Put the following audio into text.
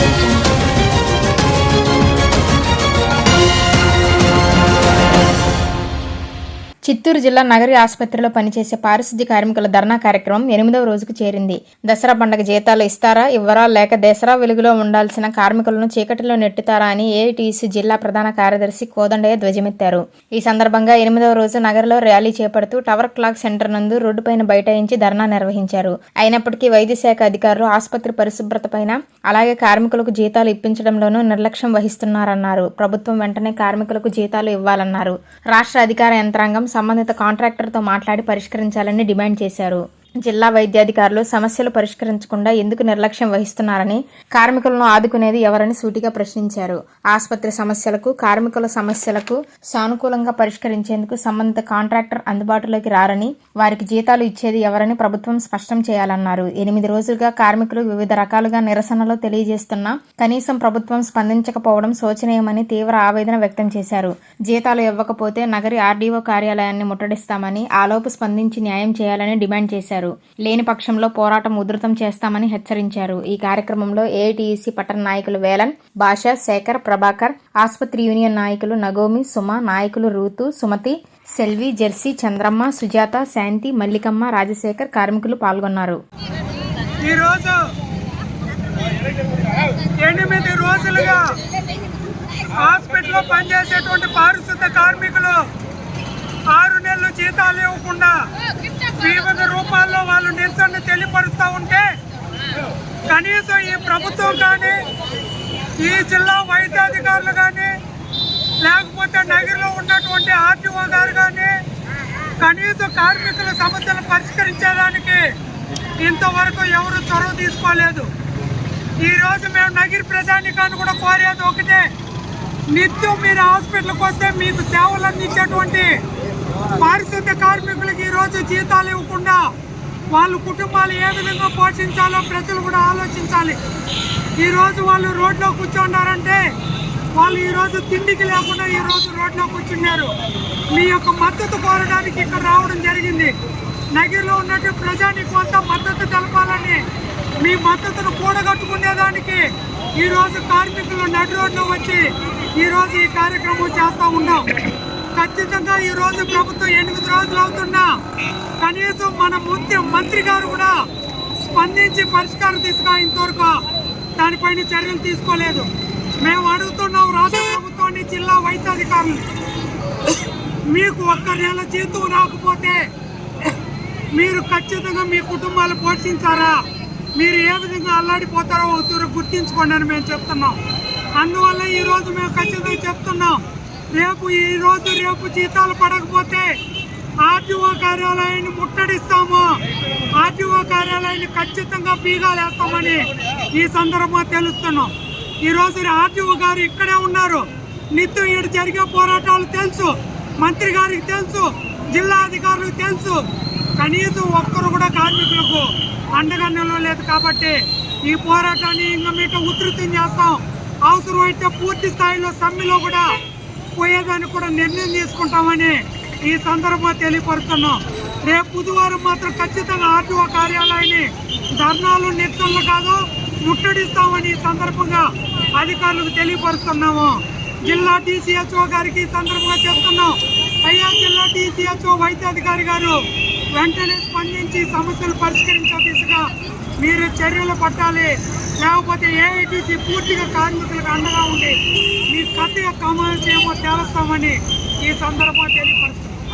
Thank you. Chittoor జిల్లా నగరి ఆసుపత్రిలో పనిచేసే పారిశుద్ధ్య కార్మికుల ధర్నా కార్యక్రమం ఎనిమిదవ రోజుకు చేరింది. దసరా పండగ జీతాలు ఇస్తారా ఇవ్వరా లేక దసరా వెలుగులో ఉండాల్సిన కార్మికులను చీకటిలో నెట్టుతారా అని ఏఐటీసీ జిల్లా ప్రధాన కార్యదర్శి కోదండయ్య ధ్వజమెత్తారు. ఈ సందర్భంగా ఎనిమిదవ రోజు నగరంలో ర్యాలీ చేపడుతూ టవర్ క్లాక్ సెంటర్ నందు రోడ్డుపైన బైఠాయించి ధర్నా నిర్వహించారు. అయినప్పటికీ వైద్య శాఖ అధికారులు ఆసుపత్రి పరిశుభ్రత పైన అలాగే కార్మికులకు జీతాలు ఇప్పించడంలోనూ నిర్లక్ష్యం వహిస్తున్నారన్నారు. ప్రభుత్వం వెంటనే కార్మికులకు జీతాలు ఇవ్వాలన్నారు. రాష్ట్ర అధికార యంత్రాంగం సంబంధిత కాంట్రాక్టర్తో మాట్లాడి పరిష్కరించాలని డిమాండ్ చేశారు. జిల్లా వైద్యాధికారులు సమస్యలు పరిష్కరించకుండా ఎందుకు నిర్లక్ష్యం వహిస్తున్నారని కార్మికులను ఆదుకునేది ఎవరని సూటిగా ప్రశ్నించారు. ఆసుపత్రి సమస్యలకు కార్మికుల సమస్యలకు సానుకూలంగా పరిష్కరించేందుకు సంబంధిత కాంట్రాక్టర్ అందుబాటులోకి రారని వారికి జీతాలు ఇచ్చేది ఎవరని ప్రభుత్వం స్పష్టం చేయాలన్నారు. ఎనిమిది రోజులుగా కార్మికులు వివిధ రకాలుగా నిరసనలు తెలియజేస్తున్నా కనీసం ప్రభుత్వం స్పందించకపోవడం శోచనీయమని తీవ్ర ఆవేదన వ్యక్తం చేశారు. జీతాలు ఇవ్వకపోతే నగరి ఆర్డీఓ కార్యాలయాన్ని ముట్టడిస్తామని ఆలోపు స్పందించి న్యాయం చేయాలని డిమాండ్ చేశారు. లేని పక్షంలో పోరాటం ఉధృతం చేస్తామని హెచ్చరించారు. ఈ కార్యక్రమంలో ఏఐటీసీ పట్టణ నాయకులు వేలన్ భాష శేఖర్ ప్రభాకర్ ఆసుపత్రి యూనియన్ నాయకులు నగోమి సుమ నాయకులు రూతు సుమతి సెల్వి జెర్సీ చంద్రమ్మ సుజాత శాంతి మల్లికమ్మ రాజశేఖర్ కార్మికులు పాల్గొన్నారు. ఈరోజు ఎనిమిది రోజులుగా హాస్పిటల్లో పనిచేసేటువంటి పారిశుద్ధ కార్మికులు ఆరు నెలలు జీతాలు ఇవ్వకుండా వివిధ రూపాల్లో వాళ్ళు నిరసన తెలియపరుస్తూ ఉంటే కనీసం ఈ ప్రభుత్వం కానీ ఈ జిల్లా వైద్యాధికారులు కానీ లేకపోతే నగరంలో ఉన్నటువంటి ఆర్టీఓ గారు కానీ కనీసం కార్మికుల సమస్యలు పరిష్కరించడానికి ఇంతవరకు ఎవరు చొరవ తీసుకోలేదు. ఈరోజు మేము నగిరి ప్రజానికాన్ని కూడా కోరేది ఒకటే నిత్యం మీరు హాస్పిటల్కి వస్తే మీకు సేవలు అందించేటువంటి పారిశుద్ధ్య కార్మికులకు ఈరోజు జీతాలు ఇవ్వకుండా వాళ్ళ కుటుంబాలు ఏ విధంగా పోషించాలో ప్రజలు కూడా ఆలోచించాలి. ఈరోజు వాళ్ళు రోడ్లో కూర్చున్నారంటే వాళ్ళు ఈరోజు తిండికి లేకుండా ఈరోజు రోడ్లో కూర్చున్నారు. మీ యొక్క మద్దతు కోరడానికి ఇక్కడ రావడం జరిగింది. నగిరిలో ఉన్నట్టు ప్రజానికి కొంత మద్దతు తెలపాలని మీ మద్దతును కూడగట్టుకునేదానికి ఈరోజు కార్మికులు నడి రోడ్లో వచ్చి ఈరోజు ఈ కార్యక్రమం చేస్తూ ఉన్నాం. ఖచ్చితంగా ఈ రోజు ప్రభుత్వం ఎనిమిది రోజులు అవుతున్నా. కనీసం మన ముఖ్య మంత్రి గారు కూడా స్పందించి పరిష్కారం తీసుకురా ఇంతవరకు. దానిపైన చర్యలు తీసుకోలేదు. మేము అడుగుతున్నాం రాష్ట్ర ప్రభుత్వాన్ని జిల్లా వైద్యాధికారులు మీకు ఒక్క నెల జీతం రాకపోతే మీరు ఖచ్చితంగా మీ కుటుంబాలు పోషించారా? మీరు ఏ విధంగా అల్లాడిపోతారో అవుతారో గుర్తించుకోండి అని మేము చెప్తున్నాం. అందువల్ల ఈరోజు మేము ఖచ్చితంగా చెప్తున్నాం. రేపు ఈ రోజు రేపు జీతాలు పడకపోతే ఆర్టీఓ కార్యాలయాన్ని ముట్టడిస్తాము. ఆర్టీఓ కార్యాలయాన్ని ఖచ్చితంగా బీగాలేస్తామని ఈ సందర్భంగా తెలుస్తున్నాం. ఈరోజు ఆర్టీఓ గారు ఇక్కడే ఉన్నారు. నిత్యం ఇక్కడ జరిగే పోరాటాలు తెలుసు. మంత్రి గారికి తెలుసు. జిల్లా అధికారులకు తెలుసు. కనీసం ఒక్కరు కూడా కార్మికులకు అండగా నిలవలేదు కాబట్టి ఈ పోరాటాన్ని ఇంకా మీకు ఉధృతం చేస్తాం. అవసరమైతే పూర్తి స్థాయిలో సమ్మెలో కూడా పోయేదానికి కూడా నిర్ణయం తీసుకుంటామని ఈ సందర్భంగా తెలియపరుస్తున్నాం. రేపు బుధవారం మాత్రం ఖచ్చితంగా ఆర్టీఓ కార్యాలయాన్ని ధర్నాలు నిరసనలు కాదు ముట్టడిస్తామని ఈ సందర్భంగా అధికారులకు తెలియపరుస్తున్నాము. జిల్లా టీసీహెచ్ఓ గారికి ఈ సందర్భంగా చెప్తున్నాం. అయ్యా జిల్లా టీసీహెచ్ఓ వైద్యాధికారి గారు వెంటనే స్పందించి సమస్యలు పరిష్కరించే దిశగా మీరు చర్యలు పట్టాలి. లేకపోతే ఏఐటీసీ పూర్తిగా కార్మికులకు అండగా ఉంది మీ కథ యొక్క అమలు ఏమో తేలుస్తామని ఈ సందర్భంగా తెలియపరుస్తున్నాం.